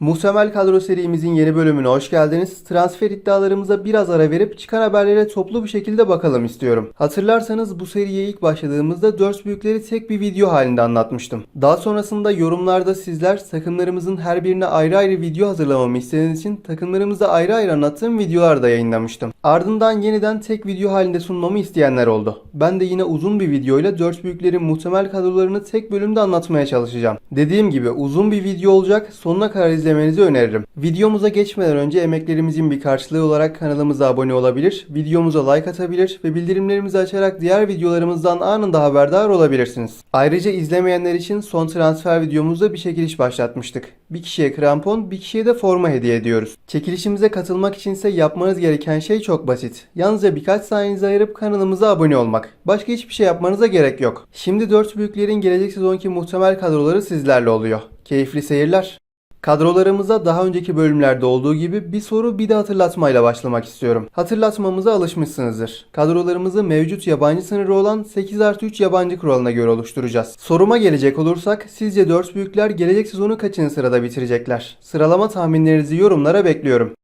Muhtemel kadro serimizin yeni bölümüne hoş geldiniz. Transfer iddialarımıza biraz ara verip çıkan haberlere toplu bir şekilde bakalım istiyorum. Hatırlarsanız bu seriye ilk başladığımızda dört büyükleri tek bir video halinde anlatmıştım. Daha sonrasında yorumlarda sizler takımlarımızın her birine ayrı ayrı video hazırlamamı istediğiniz için takımlarımızda ayrı ayrı anlattığım videolar da yayınlamıştım. Ardından yeniden tek video halinde sunmamı isteyenler oldu. Ben de yine uzun bir videoyla dört büyüklerin muhtemel kadrolarını tek bölümde anlatmaya çalışacağım. Dediğim gibi uzun bir video olacak. Sonuna kadar izlemenizi öneririm. Videomuza geçmeden önce emeklerimizin bir karşılığı olarak kanalımıza abone olabilir, videomuza like atabilir ve bildirimlerimizi açarak diğer videolarımızdan anında haberdar olabilirsiniz. Ayrıca izlemeyenler için son transfer videomuzda bir çekiliş başlatmıştık. Bir kişiye krampon, bir kişiye de forma hediye ediyoruz. Çekilişimize katılmak içinse yapmanız gereken şey çok basit. Yalnızca birkaç saniyenizi ayırıp kanalımıza abone olmak. Başka hiçbir şey yapmanıza gerek yok. Şimdi 4 büyüklerin gelecek sezonki muhtemel kadroları sizlerle oluyor. Keyifli seyirler. Kadrolarımıza daha önceki bölümlerde olduğu gibi bir soru bir de hatırlatmayla başlamak istiyorum. Hatırlatmamıza alışmışsınızdır. Kadrolarımızı mevcut yabancı sınırı olan 8 artı 3 yabancı kuralına göre oluşturacağız. Soruma gelecek olursak sizce 4 büyükler gelecek sezonu kaçıncı sırada bitirecekler? Sıralama tahminlerinizi yorumlara bekliyorum.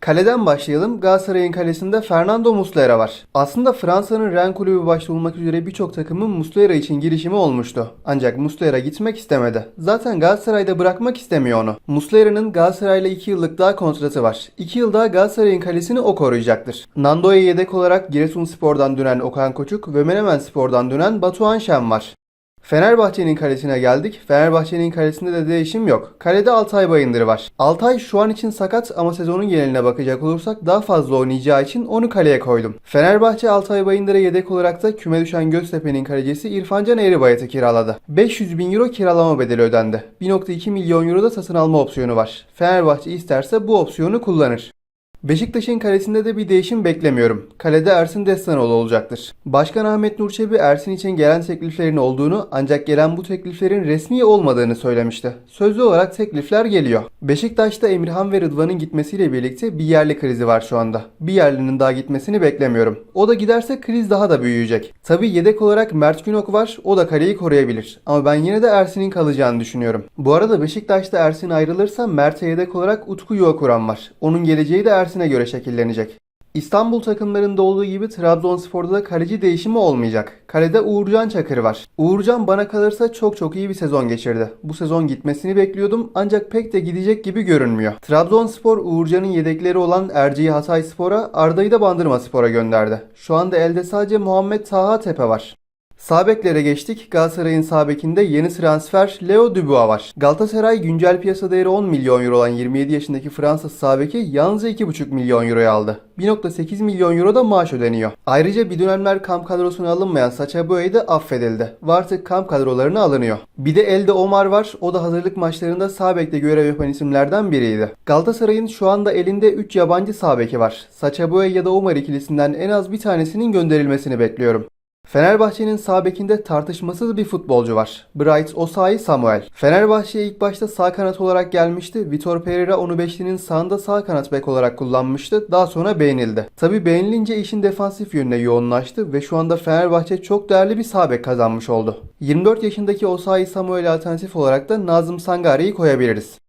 Kaleden başlayalım. Galatasaray'ın kalesinde Fernando Muslera var. Aslında Fransa'nın Rennes kulübü başta olmak üzere birçok takımın Muslera için girişimi olmuştu. Ancak Muslera gitmek istemedi. Zaten Galatasaray'da bırakmak istemiyor onu. Muslera'nın Galatasaray'la 2 yıllık daha kontratı var. 2 yıl daha Galatasaray'ın kalesini o koruyacaktır. Nando'ya yedek olarak Giresunspor'dan dönen Okan Koçuk ve Menemen Spor'dan dönen Batuhan Şen var. Fenerbahçe'nin kalesine geldik. Fenerbahçe'nin kalesinde de değişim yok. Kalede Altay Bayındır var. Altay şu an için sakat ama sezonun geneline bakacak olursak daha fazla oynayacağı için onu kaleye koydum. Fenerbahçe Altay Bayındır'a yedek olarak da küme düşen Göztepe'nin kalecisi İrfancan Eğribayat'ı kiraladı. 500 bin euro kiralama bedeli ödendi. 1.2 milyon euro da satın alma opsiyonu var. Fenerbahçe isterse bu opsiyonu kullanır. Beşiktaş'ın kalesinde de bir değişim beklemiyorum. Kalede Ersin Destanoğlu olacaktır. Başkan Ahmet Nur Çebi Ersin için gelen tekliflerin olduğunu ancak gelen bu tekliflerin resmi olmadığını söylemişti. Sözlü olarak teklifler geliyor. Beşiktaş'ta Emirhan ve Rıdvan'ın gitmesiyle birlikte bir yerli krizi var şu anda. Bir yerlinin daha gitmesini beklemiyorum. O da giderse kriz daha da büyüyecek. Tabi yedek olarak Mert Günok var. O da kaleyi koruyabilir. Ama ben yine de Ersin'in kalacağını düşünüyorum. Bu arada Beşiktaş'ta Ersin ayrılırsa Mert'e yedek olarak Utku Yuvakuran var. Onun geleceği de Ersin'e göre şekillenecek. İstanbul takımlarında olduğu gibi Trabzonspor'da da kaleci değişimi olmayacak. Kalede Uğurcan Çakır var. Uğurcan bana kalırsa çok çok iyi bir sezon geçirdi. Bu sezon gitmesini bekliyordum ancak pek de gidecek gibi görünmüyor. Trabzonspor Uğurcan'ın yedekleri olan Erciye Hatay Spor'a Arda'yı da Bandırma Spor'a gönderdi. Şu anda elde sadece Muhammed Taha Tepe var. Sağ beklere geçtik. Galatasaray'ın sağ bekinde yeni transfer Leo Dubois var. Galatasaray güncel piyasa değeri 10 milyon euro olan 27 yaşındaki Fransız sağ beki yalnızca 2,5 milyon euroya aldı. 1.8 milyon euro da maaş ödeniyor. Ayrıca bir dönemler kamp kadrosuna alınmayan Sacha Boey de affedildi. Ve artık kamp kadrolarına alınıyor. Bir de elde Omar var. O da hazırlık maçlarında sağ bekte görev yapan isimlerden biriydi. Galatasaray'ın şu anda elinde 3 yabancı sağ beki var. Sacha Boey ya da Omar ikilisinden en az bir tanesinin gönderilmesini bekliyorum. Fenerbahçe'nin sağ bekinde tartışmasız bir futbolcu var. Bright Osayi Samuel. Fenerbahçe'ye ilk başta sağ kanat olarak gelmişti. Vitor Pereira onu beşlinin sağında sağ kanat bek olarak kullanmıştı. Daha sonra beğenildi. Tabi beğenilince işin defansif yönüne yoğunlaştı ve şu anda Fenerbahçe çok değerli bir sağ bek kazanmış oldu. 24 yaşındaki Osayi Samuel alternatif olarak da Nazım Sangari'yi koyabiliriz.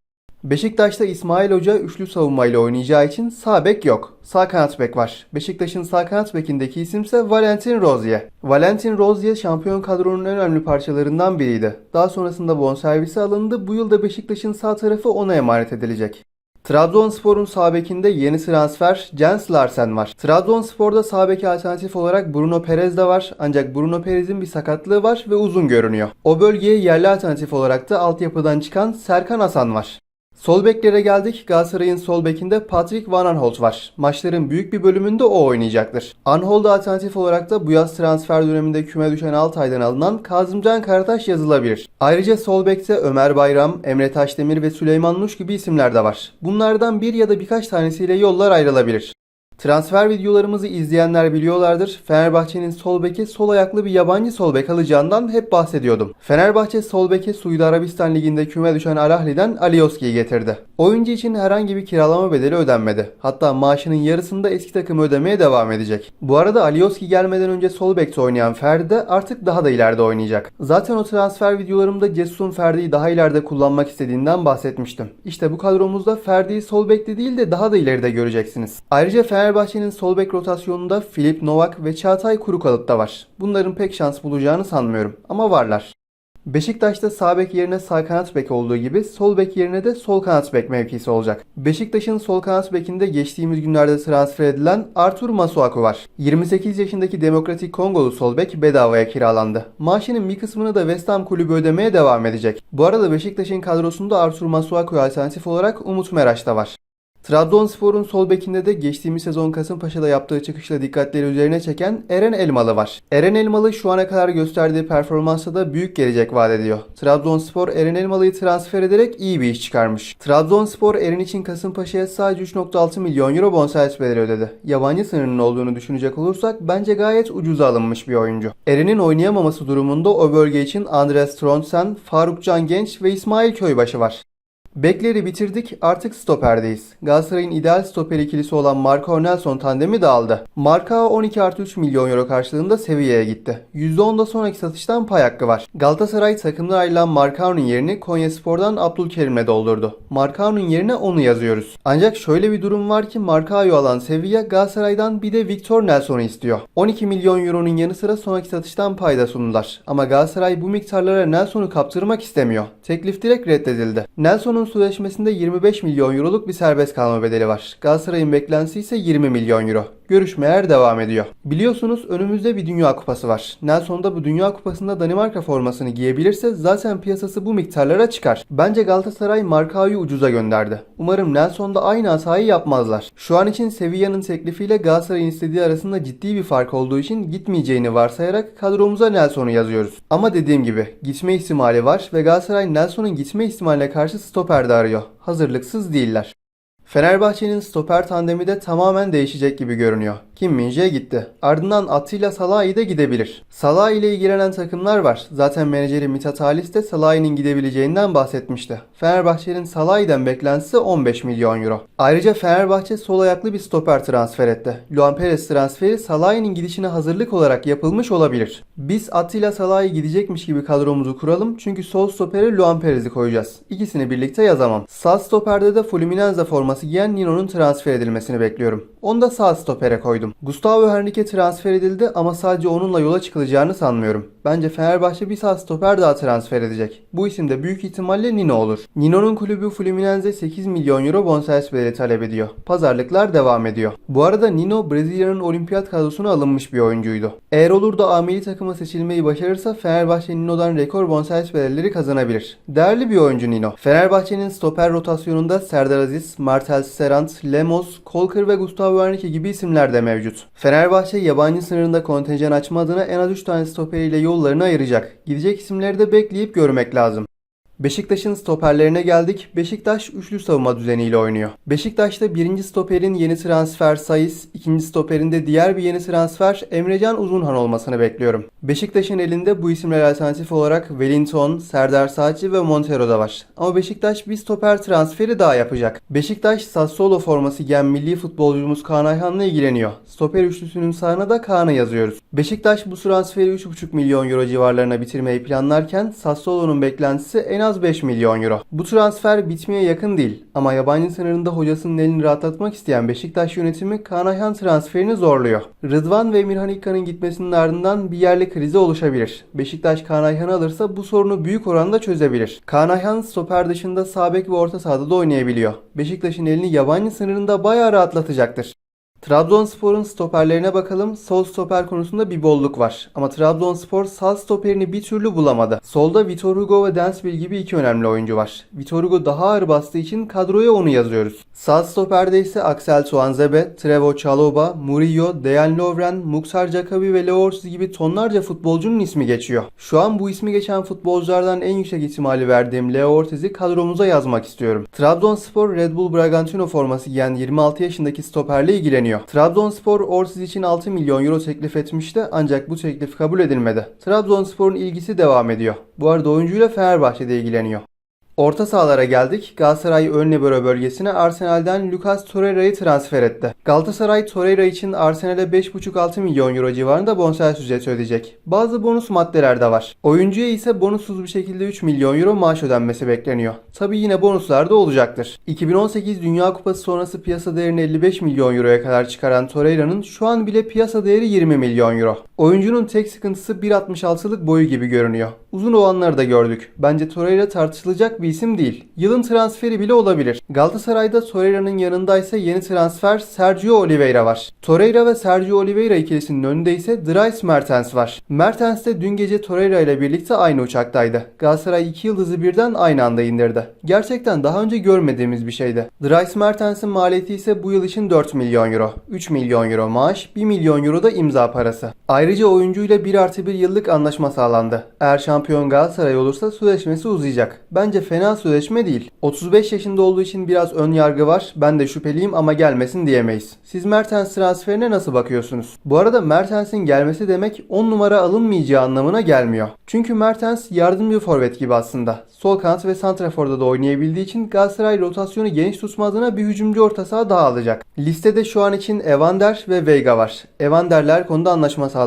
Beşiktaş'ta İsmail Hoca üçlü savunmayla oynayacağı için sağ bek yok. Sağ kanat bek var. Beşiktaş'ın sağ kanat bekindeki isimse Valentin Rozier. Valentin Rozier şampiyon kadronun en önemli parçalarından biriydi. Daha sonrasında bonservisi alındı. Bu yıl da Beşiktaş'ın sağ tarafı ona emanet edilecek. Trabzonspor'un sağ bekinde yeni transfer Jens Larsen var. Trabzonspor'da sağ beki alternatif olarak Bruno Perez de var ancak Bruno Perez'in bir sakatlığı var ve uzun görünüyor. O bölgeye yerli alternatif olarak da altyapıdan çıkan Serkan Hasan var. Sol beklere geldik. Galatasaray'ın sol bekinde Patrick Van Aanholt var. Maçların büyük bir bölümünde o oynayacaktır. Aanholt'a alternatif olarak da bu yaz transfer döneminde küme düşen Altay'dan alınan Kazımcan Karataş yazılabilir. Ayrıca sol bekte Ömer Bayram, Emre Taşdemir ve Süleyman Nuş gibi isimler de var. Bunlardan bir ya da birkaç tanesiyle yollar ayrılabilir. Transfer videolarımızı izleyenler biliyorlardır. Fenerbahçe'nin sol beki sol ayaklı bir yabancı sol bek alacağından hep bahsediyordum. Fenerbahçe sol beki Suudi Arabistan Ligi'nde küme düşen Al Ahly'den Alioski'yi getirdi. Oyuncu için herhangi bir kiralama bedeli ödenmedi. Hatta maaşının yarısını da eski takımı ödemeye devam edecek. Bu arada Alioski gelmeden önce sol bekte oynayan Ferdi de artık daha da ileride oynayacak. Zaten o transfer videolarımda Cesus'un Ferdi'yi daha ileride kullanmak istediğinden bahsetmiştim. İşte bu kadromuzda Ferdi'yi sol bekte değil de daha da ileride göreceksiniz. Ayrıca Fenerbahçe'nin sol bek rotasyonunda Filip Novak ve Çağatay Kurukalıp da var. Bunların pek şans bulacağını sanmıyorum ama varlar. Beşiktaş'ta sağ bek yerine sağ kanat bek olduğu gibi sol bek yerine de sol kanat bek mevkisi olacak. Beşiktaş'ın sol kanat bekinde geçtiğimiz günlerde transfer edilen Artur Masuaku var. 28 yaşındaki Demokratik Kongolu sol bek bedavaya kiralandı. Maaşının bir kısmını da West Ham kulübü ödemeye devam edecek. Bu arada Beşiktaş'ın kadrosunda Artur Masuaku'ya alternatif olarak Umut Meraş da var. Trabzonspor'un sol bekinde de geçtiğimiz sezon Kasımpaşa'da yaptığı çıkışla dikkatleri üzerine çeken Eren Elmalı var. Eren Elmalı şu ana kadar gösterdiği performansa da büyük gelecek vaat ediyor. Trabzonspor Eren Elmalı'yı transfer ederek iyi bir iş çıkarmış. Trabzonspor Eren için Kasımpaşa'ya sadece 3.6 milyon euro bonservis bedeli ödedi. Yabancı sınırının olduğunu düşünecek olursak bence gayet ucuza alınmış bir oyuncu. Eren'in oynayamaması durumunda o bölge için Andres Tronsen, Faruk Can Genç ve İsmail Köybaşı var. Bekleri bitirdik artık stoperdeyiz. Galatasaray'ın ideal stoper ikilisi olan Marco Nelson tandemi dağıldı. Marka 12 artı 3 milyon euro karşılığında Sevilla'ya gitti. %10'da sonraki satıştan pay hakkı var. Galatasaray takımdan ayrılan Markao'nun yerini Konyaspor'dan Abdülkerim'le doldurdu. Markao'nun yerine onu yazıyoruz. Ancak şöyle bir durum var ki Markao'yu alan Sevilla Galatasaray'dan bir de Victor Nelson'u istiyor. 12 milyon euronun yanı sıra sonraki satıştan payda sundular. Ama Galatasaray bu miktarlara Nelson'u kaptırmak istemiyor. Teklif direkt reddedildi. Nelson'un Nelson'un sözleşmesinde 25 milyon euroluk bir serbest kalma bedeli var. Galatasaray'ın beklentisi ise 20 milyon euro. Görüşmeler devam ediyor. Biliyorsunuz önümüzde bir Dünya Kupası var. Nelson da bu Dünya Kupası'nda Danimarka formasını giyebilirse zaten piyasası bu miktarlara çıkar. Bence Galatasaray Markao'yu ucuza gönderdi. Umarım Nelson da aynı hatayı yapmazlar. Şu an için Sevilla'nın teklifiyle Galatasaray'ın istediği arasında ciddi bir fark olduğu için gitmeyeceğini varsayarak kadromuza Nelson'u yazıyoruz. Ama dediğim gibi gitme ihtimali var ve Galatasaray Nelson'un gitme ihtimaline karşı stoper de arıyor. Hazırlıksız değiller. Fenerbahçe'nin stoper tandemi de tamamen değişecek gibi görünüyor. Kim Minje gitti. Ardından Attila Salahi de gidebilir. Salahi ile ilgilenen takımlar var. Zaten menajeri Mithat Halis de Salahi'nin gidebileceğinden bahsetmişti. Fenerbahçe'nin Salahi'den beklentisi 15 milyon euro. Ayrıca Fenerbahçe sol ayaklı bir stoper transfer etti. Luan Perez transferi Salahi'nin gidişine hazırlık olarak yapılmış olabilir. Biz Attila Salahi gidecekmiş gibi kadromuzu kuralım çünkü sol stopere Luan Perez'i koyacağız. İkisini birlikte yazamam. Sağ stoperde de Fluminense forması giyen Nino'nun transfer edilmesini bekliyorum. Onu da sağ stopere koydum. Gustavo Henrique transfer edildi ama sadece onunla yola çıkılacağını sanmıyorum. Bence Fenerbahçe bir sağ stoper daha transfer edecek. Bu isim de büyük ihtimalle Nino olur. Nino'nun kulübü Fluminense 8 milyon euro bonservis bedeli talep ediyor. Pazarlıklar devam ediyor. Bu arada Nino Brezilya'nın olimpiyat kadrosuna alınmış bir oyuncuydu. Eğer olur da ameli takıma seçilmeyi başarırsa Fenerbahçe Nino'dan rekor bonservis bedelleri kazanabilir. Değerli bir oyuncu Nino. Fenerbahçe'nin stoper rotasyonunda Serdar Aziz, Martel Serant, Lemos, Kolkır ve Gustavo Henrique gibi isimler de mevcut. Fenerbahçe yabancı sınırında kontenjan açma adına en az 3 tane stoperiyle yollarını ayıracak. Gidecek isimleri de bekleyip görmek lazım. Beşiktaş'ın stoperlerine geldik. Beşiktaş üçlü savunma düzeniyle oynuyor. Beşiktaş'ta birinci stoperin yeni transfer Sayıs, ikinci stoperin de diğer bir yeni transfer Emrecan Uzunhan olmasını bekliyorum. Beşiktaş'ın elinde bu isimler alternatif olarak Wellington, Serdar Saatçi ve Montero da var. Ama Beşiktaş bir stoper transferi daha yapacak. Beşiktaş Sassuolo forması giyen milli futbolcumuz Kaan Ayhan'la ilgileniyor. Stoper üçlüsünün sağına da Kaan'ı yazıyoruz. Beşiktaş bu transferi 3,5 milyon euro civarlarına bitirmeyi planlarken Sassuolo'nun beklentisi en az az 5 milyon euro. Bu transfer bitmeye yakın değil ama yabancı sınırında hocasının elini rahatlatmak isteyen Beşiktaş yönetimi Kaan Ayhan transferini zorluyor. Rıdvan ve Emirhan İlkan'ın gitmesinin ardından bir yerli krizi oluşabilir. Beşiktaş Kaan Ayhan'ı alırsa bu sorunu büyük oranda çözebilir. Kaan Ayhan stoper dışında sağ bek ve orta sahada da oynayabiliyor. Beşiktaş'ın elini yabancı sınırında bayağı rahatlatacaktır. Trabzonspor'un stoperlerine bakalım. Sol stoper konusunda bir bolluk var. Ama Trabzonspor sağ stoperini bir türlü bulamadı. Solda Vitor Hugo ve Densville gibi iki önemli oyuncu var. Vitor Hugo daha ağır bastığı için kadroya onu yazıyoruz. Sağ stoperde ise Axel Tuanzebe, Trevo Chalobah, Murillo, Dejan Lovren, Muxar Jakabi ve Leo gibi tonlarca futbolcunun ismi geçiyor. Şu an bu ismi geçen futbolculardan en yüksek ihtimali verdiğim Leo kadromuza yazmak istiyorum. Trabzonspor Red Bull Bragantino forması giyen 26 yaşındaki stoperle ilgileniyor bekleniyor. Trabzonspor Orsic için 6 milyon euro teklif etmişti ancak bu teklif kabul edilmedi. Trabzonspor'un ilgisi devam ediyor. Bu arada oyuncuyla Fenerbahçe'de ilgileniyor. Orta sahalara geldik. Galatasaray ön libero bölgesine Arsenal'den Lucas Torreira'yı transfer etti. Galatasaray Torreira için Arsenal'e 5,5-6 milyon euro civarında bonservis ücreti ödeyecek. Bazı bonus maddeler de var. Oyuncuya ise bonussuz bir şekilde 3 milyon euro maaş ödenmesi bekleniyor. Tabi yine bonuslar da olacaktır. 2018 Dünya Kupası sonrası piyasa değerini 55 milyon euroya kadar çıkaran Torreira'nın şu an bile piyasa değeri 20 milyon euro. Oyuncunun tek sıkıntısı 1.66'lık boyu gibi görünüyor. Uzun olanları da gördük. Bence Torreira tartışılacak bir isim değil. Yılın transferi bile olabilir. Galatasaray'da Torreira'nın yanındaysa yeni transfer Sergio Oliveira var. Torreira ve Sergio Oliveira ikilisinin önünde ise Dries Mertens var. Mertens de dün gece Torreira ile birlikte aynı uçaktaydı. Galatasaray iki yıldızı birden aynı anda indirdi. Gerçekten daha önce görmediğimiz bir şeydi. Dries Mertens'in maliyeti ise bu yıl için 4 milyon euro. 3 milyon euro maaş, 1 milyon euro da imza parası. Ayrıca oyuncuyla 1 artı 1 yıllık anlaşma sağlandı. Eğer şampiyon Galatasaray olursa sözleşmesi uzayacak. Bence fena sözleşme değil. 35 yaşında olduğu için biraz ön yargı var. Ben de şüpheliyim ama gelmesin diyemeyiz. Siz Mertens transferine nasıl bakıyorsunuz? Bu arada Mertens'in gelmesi demek 10 numara alınmayacağı anlamına gelmiyor. Çünkü Mertens yardımcı forvet gibi aslında. Sol kanat ve santraforda da oynayabildiği için Galatasaray rotasyonu geniş tutma adına bir hücumcu orta saha daha alacak. Listede şu an için Evander ve Veiga var. Evanderler konuda anlaşma sağlandı.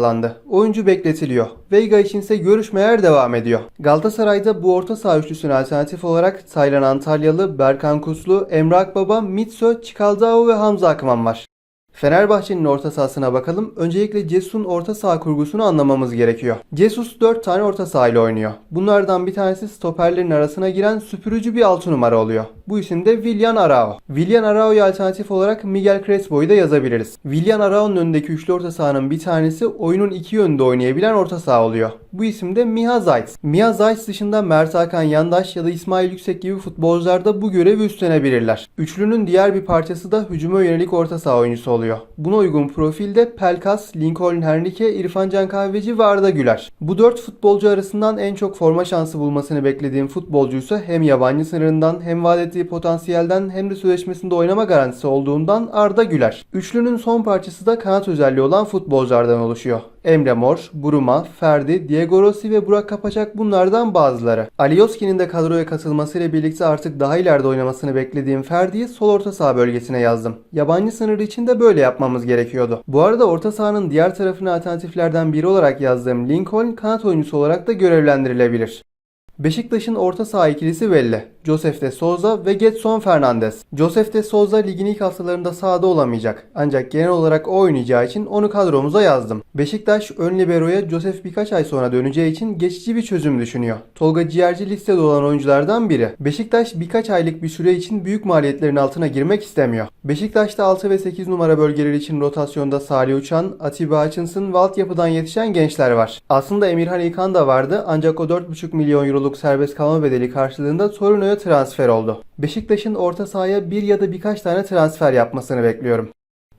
Oyuncu bekletiliyor. Veiga içinse görüşmeler devam ediyor. Galatasaray'da bu orta saha üçlüsüne alternatif olarak Taylan Antalyalı, Berkan Kuslu, Emre Akbaba, Mitso, Çikaldao ve Hamza Akman var. Fenerbahçe'nin orta sahasına bakalım. Öncelikle Cesus'un orta saha kurgusunu anlamamız gerekiyor. Jesus 4 tane orta saha ile oynuyor. Bunlardan bir tanesi stoperlerin arasına giren süpürücü bir 6 numara oluyor. Bu isim de Willian Arao. Willian Arao'ya alternatif olarak Miguel Crespo'yu da yazabiliriz. Willian Arao'nun önündeki üçlü orta sahanın bir tanesi oyunun iki yönde oynayabilen orta saha oluyor. Bu isim de Miha Zayt. Miha Zayt dışında Mert Hakan Yandaş ya da İsmail Yüksek gibi futbolcular da bu görevi üstlenebilirler. Üçlünün diğer bir parçası da hücuma yönelik orta saha oyuncusu oluyor. Buna uygun profilde Pelkas, Lincoln Hernike, İrfan Can Kahveci ve Arda Güler. Bu dört futbolcu arasından en çok forma şansı bulmasını beklediğim futbolcuysa hem yabancı sınırından hem vaat ettiği potansiyelden hem de sözleşmesinde oynama garantisi olduğundan Arda Güler. Üçlünün son parçası da kanat özelliği olan futbolculardan oluşuyor. Emre Mor, Buruma, Ferdi, Diego Rossi ve Burak Kapaçak bunlardan bazıları. Alioski'nin de kadroya katılmasıyla birlikte artık daha ileride oynamasını beklediğim Ferdi'yi sol orta saha bölgesine yazdım. Yabancı sınırı için de böyle yapmamız gerekiyordu. Bu arada orta sahanın diğer tarafına alternatiflerden biri olarak yazdığım Lincoln kanat oyuncusu olarak da görevlendirilebilir. Beşiktaş'ın orta saha ikilisi belli. Josef de Souza ve Getson Fernandes. Josef de Souza ligin ilk haftalarında sahada olamayacak. Ancak genel olarak o oynayacağı için onu kadromuza yazdım. Beşiktaş ön liberoya Josef birkaç ay sonra döneceği için geçici bir çözüm düşünüyor. Tolga Ciğerci listede olan oyunculardan biri. Beşiktaş birkaç aylık bir süre için büyük maliyetlerin altına girmek istemiyor. Beşiktaş'ta 6 ve 8 numara bölgeleri için rotasyonda Salih Uçan, Atiba Hutchinson ve altyapıdan yetişen gençler var. Aslında Emirhan İlkan da vardı ancak o 4,5 milyon euroluk serbest kalma bedeli karşılığında Torino'ya transfer oldu. Beşiktaş'ın orta sahaya bir ya da birkaç tane transfer yapmasını bekliyorum.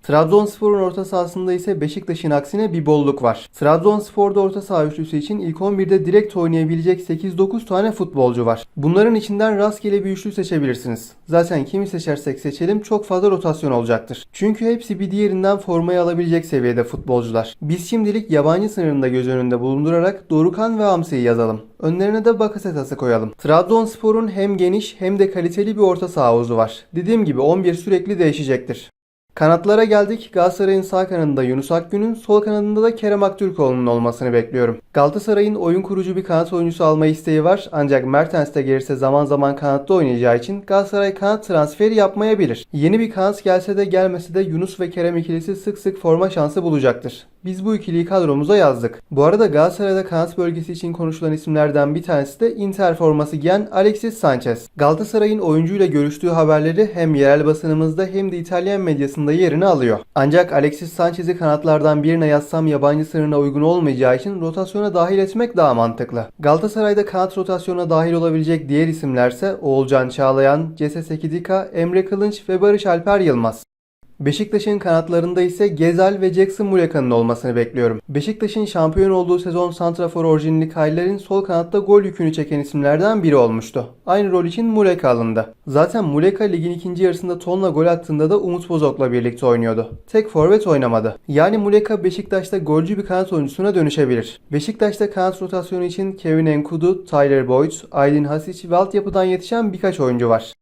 Trabzonspor'un orta sahasında ise Beşiktaş'ın aksine bir bolluk var. Trabzonspor'da orta saha üçlüsü için ilk 11'de direkt oynayabilecek 8-9 tane futbolcu var. Bunların içinden rastgele bir üçlü seçebilirsiniz. Zaten kimi seçersek seçelim çok fazla rotasyon olacaktır. Çünkü hepsi bir diğerinden formayı alabilecek seviyede futbolcular. Biz şimdilik yabancı sınırında göz önünde bulundurarak Dorukan ve Hamsi'yi yazalım. Önlerine de Bakasetas'ı koyalım. Trabzonspor'un hem geniş hem de kaliteli bir orta saha havuzu var. Dediğim gibi 11 sürekli değişecektir. Kanatlara geldik. Galatasaray'ın sağ kanadında Yunus Akgün'ün, sol kanadında da Kerem Aktürkoğlu'nun olmasını bekliyorum. Galatasaray'ın oyun kurucu bir kanat oyuncusu alma isteği var ancak Mertens de gelirse zaman zaman kanatta oynayacağı için Galatasaray kanat transferi yapmayabilir. Yeni bir kanat gelse de gelmese de Yunus ve Kerem ikilisi sık sık forma şansı bulacaktır. Biz bu ikiliyi kadromuza yazdık. Bu arada Galatasaray'da kanat bölgesi için konuşulan isimlerden bir tanesi de Inter forması giyen Alexis Sanchez. Galatasaray'ın oyuncuyla görüştüğü haberleri hem yerel basınımızda hem de İtalyan medyasında yerini alıyor. Ancak Alexis Sanchez'i kanatlardan birine yazsam yabancı sınırına uygun olmayacağı için rotasyona dahil etmek daha mantıklı. Galatasaray'da kanat rotasyona dahil olabilecek diğer isimlerse Oğulcan Çağlayan, Cese Sekidika, Emre Kılınç ve Barış Alper Yılmaz. Beşiktaş'ın kanatlarında ise Gezal ve Jackson Muleka'nın olmasını bekliyorum. Beşiktaş'ın şampiyon olduğu sezon Santrafor orijinli Kayler'in sol kanatta gol yükünü çeken isimlerden biri olmuştu. Aynı rol için Muleka alındı. Zaten Muleka ligin ikinci yarısında tonla gol attığında da Umut Bozok'la birlikte oynuyordu. Tek forvet oynamadı. Yani Muleka Beşiktaş'ta golcü bir kanat oyuncusuna dönüşebilir. Beşiktaş'ta kanat rotasyonu için Kevin Enkudu, Tyler Boyd, Aydin Hasic ve altyapıdan yetişen birkaç oyuncu var.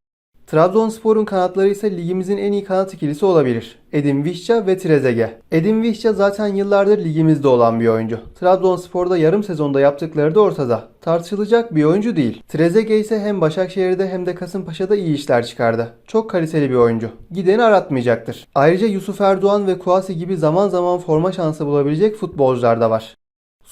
Trabzonspor'un kanatları ise ligimizin en iyi kanat ikilisi olabilir. Edin Vişça ve Trezeguet. Edin Vişça zaten yıllardır ligimizde olan bir oyuncu. Trabzonspor'da yarım sezonda yaptıkları da ortada. Tartışılacak bir oyuncu değil. Trezeguet ise hem Başakşehir'de hem de Kasımpaşa'da iyi işler çıkardı. Çok kaliteli bir oyuncu. Gideni aratmayacaktır. Ayrıca Yusuf Erdoğan ve Kuasi gibi zaman zaman forma şansı bulabilecek futbolcular da var.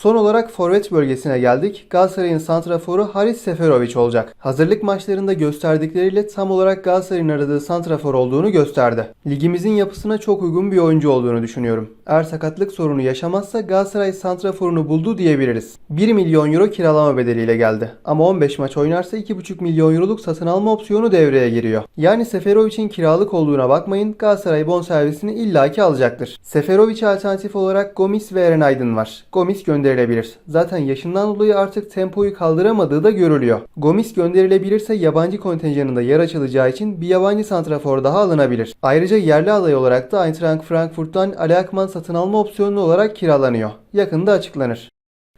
Son olarak forvet bölgesine geldik. Galatasaray'ın santraforu Haris Seferovic olacak. Hazırlık maçlarında gösterdikleriyle tam olarak Galatasaray'ın aradığı santrafor olduğunu gösterdi. Ligimizin yapısına çok uygun bir oyuncu olduğunu düşünüyorum. Eğer sakatlık sorunu yaşamazsa Galatasaray santraforunu buldu diyebiliriz. 1 milyon euro kiralama bedeliyle geldi. Ama 15 maç oynarsa 2,5 milyon euroluk satın alma opsiyonu devreye giriyor. Yani Seferovic'in kiralık olduğuna bakmayın Galatasaray bonservisini illaki alacaktır. Seferovic alternatif olarak Gomis ve Eren Aydın var. Gomis gönderilebilir. Zaten yaşından dolayı artık tempoyu kaldıramadığı da görülüyor. Gomis gönderilebilirse yabancı kontenjanında yer açılacağı için bir yabancı santrafor daha alınabilir. Ayrıca yerli aday olarak da Eintracht Frankfurt'tan Ali Akman satın alma opsiyonu olarak kiralanıyor. Yakında açıklanır.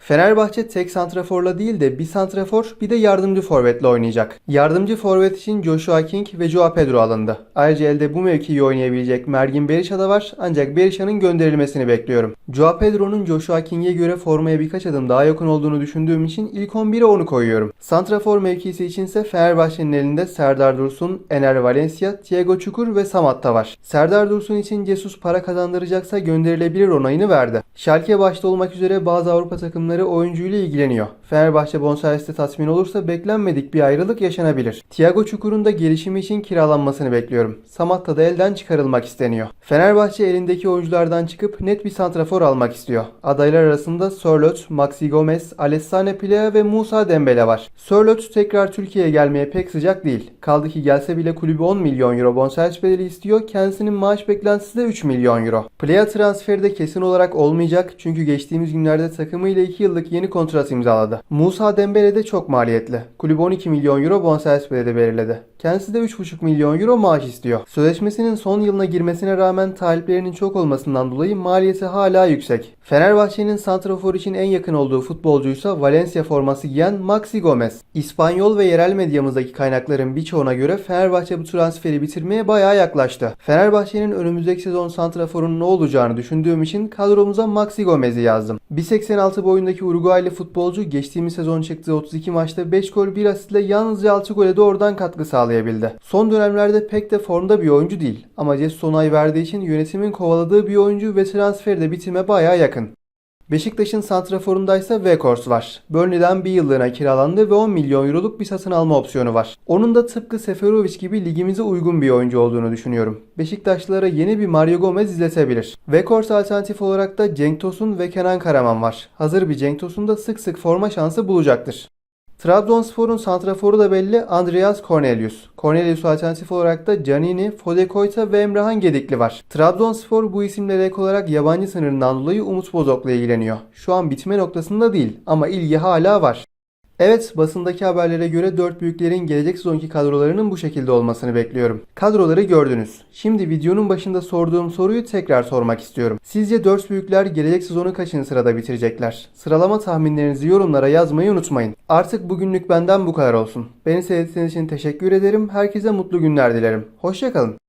Fenerbahçe tek santraforla değil de bir santrafor bir de yardımcı forvetle oynayacak. Yardımcı forvet için Joshua King ve Joao Pedro alındı. Ayrıca elde bu mevkiyi oynayabilecek Mergin Berisha da var ancak Berisha'nın gönderilmesini bekliyorum. Joao Pedro'nun Joshua King'e göre formaya birkaç adım daha yakın olduğunu düşündüğüm için ilk 11'e onu koyuyorum. Santrafor mevkisi içinse Fenerbahçe'nin elinde Serdar Dursun, Ener Valencia, Thiago Çukur ve Samat da var. Serdar Dursun için Jesus para kazandıracaksa gönderilebilir onayını verdi. Schalke başta olmak üzere bazı Avrupa takımları takımları oyuncuyla ilgileniyor. Fenerbahçe bonserviste tatmin olursa beklenmedik bir ayrılık yaşanabilir. Thiago Çukur'un da gelişimi için kiralanmasını bekliyorum. Samatta da elden çıkarılmak isteniyor. Fenerbahçe elindeki oyunculardan çıkıp net bir santrafor almak istiyor. Adaylar arasında Sörloth, Maxi Gomez, Alessane Plea ve Musa Dembele var. Sörloth tekrar Türkiye'ye gelmeye pek sıcak değil. Kaldı ki gelse bile kulübü 10 milyon euro bonservis bedeli istiyor. Kendisinin maaş beklentisi de 3 milyon euro. Plea transferi de kesin olarak olmayacak çünkü geçtiğimiz günlerde takımıyla 2 yıllık yeni kontrat imzaladı. Musa Dembele de çok maliyetli. Kulüp 12 milyon euro bonservis bedeli belirledi. Kendisi de 3,5 milyon euro maaş istiyor. Sözleşmesinin son yılına girmesine rağmen taliplerinin çok olmasından dolayı maliyeti hala yüksek. Fenerbahçe'nin santrafor için en yakın olduğu futbolcuysa Valencia forması giyen Maxi Gomez. İspanyol ve yerel medyamızdaki kaynakların birçoğuna göre Fenerbahçe bu transferi bitirmeye bayağı yaklaştı. Fenerbahçe'nin önümüzdeki sezon santraforun ne olacağını düşündüğüm için kadromuza Maxi Gomez'i yazdım. 1.86 boyundaki Uruguaylı futbolcu geçtiğimiz sezon çıktığı 32 maçta 5 gol 1 asistle yalnızca 6 gole doğrudan katkı sağlayabildi. Son dönemlerde pek de formda bir oyuncu değil ama Jesus onay verdiği için yönetimin kovaladığı bir oyuncu ve transferi de bitime bayağı yakın. Beşiktaş'ın santraforundaysa Weghorst var. Burnley'den bir yıllığına kiralandı ve 10 milyon euroluk bir satın alma opsiyonu var. Onun da tıpkı Seferovic gibi ligimize uygun bir oyuncu olduğunu düşünüyorum. Beşiktaşlılara yeni bir Mario Gomez izletebilir. Weghorst alternatif olarak da Cenk Tosun ve Kenan Karaman var. Hazır bir Cenk Tosun da sık sık forma şansı bulacaktır. Trabzonspor'un santraforu da belli Andreas Cornelius. Cornelius alternatif olarak da Canini, Fode Koyta ve Emrahan Gedikli var. Trabzonspor bu isimlere ek olarak yabancı sınırından dolayı Umut Bozok'la ilgileniyor. Şu an bitme noktasında değil ama ilgi hala var. Evet basındaki haberlere göre dört büyüklerin gelecek sezonki kadrolarının bu şekilde olmasını bekliyorum. Kadroları gördünüz. Şimdi videonun başında sorduğum soruyu tekrar sormak istiyorum. Sizce dört büyükler gelecek sezonu kaçıncı sırada bitirecekler? Sıralama tahminlerinizi yorumlara yazmayı unutmayın. Artık bugünlük benden bu kadar olsun. Beni seyrettiğiniz için teşekkür ederim. Herkese mutlu günler dilerim. Hoşçakalın.